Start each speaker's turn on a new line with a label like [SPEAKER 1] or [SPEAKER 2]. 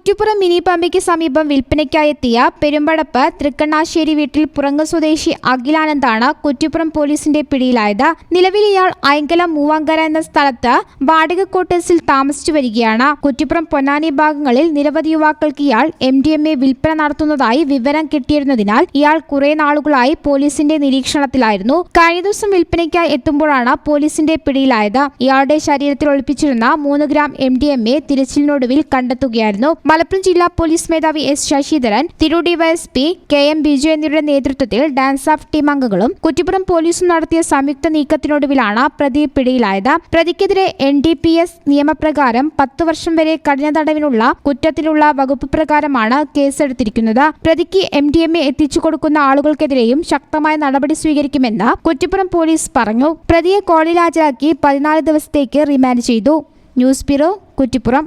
[SPEAKER 1] Kuttippuram mini പമ്പയ്ക്ക് സമീപം വിൽപ്പനയ്ക്കായെത്തിയ പെരുമ്പടപ്പ് തൃക്കണ്ണാശ്ശേരി വീട്ടിൽ പുറങ്ങ സ്വദേശി അഖിലാനന്ദാണ് കുറ്റിപ്പുറം പോലീസിന്റെ പിടിയിലായത്. നിലവിൽ ഇയാൾ അയങ്കല മൂവാങ്കര എന്ന സ്ഥലത്ത് വാടക ക്വാർട്ടേഴ്സിൽ താമസിച്ചു വരികയാണ്. കുറ്റിപ്പുറം പൊന്നാനി ഭാഗങ്ങളിൽ നിരവധി യുവാക്കൾക്ക് ഇയാൾ എം ഡി എം എ വിൽപ്പന നടത്തുന്നതായി വിവരം കിട്ടിയിരുന്നതിനാൽ ഇയാൾ കുറെ നാളുകളായി പോലീസിന്റെ നിരീക്ഷണത്തിലായിരുന്നു. കഴിഞ്ഞ ദിവസം വിൽപ്പനയ്ക്കായി എത്തുമ്പോഴാണ് പോലീസിന്റെ പിടിയിലായത്. ഇയാളുടെ ശരീരത്തിൽ ഒളിപ്പിച്ചിരുന്ന മൂന്ന് gram M D M A തിരച്ചിലിനൊടുവിൽ കണ്ടെത്തുകയായിരുന്നു. മലപ്പുറം ജില്ലാ പോലീസ് മേധാവി എസ് ശശിധരൻ തിരു ഡിവൈഎസ്പി കെ എം ബിജു എന്നിവരുടെ നേതൃത്വത്തിൽ ഡാൻസ് ഓഫ് ടീം അംഗങ്ങളും കുറ്റിപ്പുറം പോലീസും നടത്തിയ സംയുക്ത നീക്കത്തിനൊടുവിലാണ് പ്രതി പിടിയിലായത്. പ്രതിക്കെതിരെ എൻ ഡി പി എസ് നിയമപ്രകാരം പത്തു വർഷം വരെ കഠിന തടവിനുള്ള കുറ്റത്തിലുള്ള വകുപ്പ് പ്രകാരമാണ് കേസെടുത്തിരിക്കുന്നത്. പ്രതിക്ക് എം ഡി എം എ എത്തിച്ചു കൊടുക്കുന്ന ആളുകൾക്കെതിരെയും ശക്തമായ നടപടി സ്വീകരിക്കുമെന്ന് കുറ്റിപ്പുറം പോലീസ് പറഞ്ഞു. പ്രതിയെ കോടതിയിൽ ഹാജരാക്കി പതിനാല് ദിവസത്തേക്ക് റിമാൻഡ് ചെയ്തു. News bureau Kuttippuram.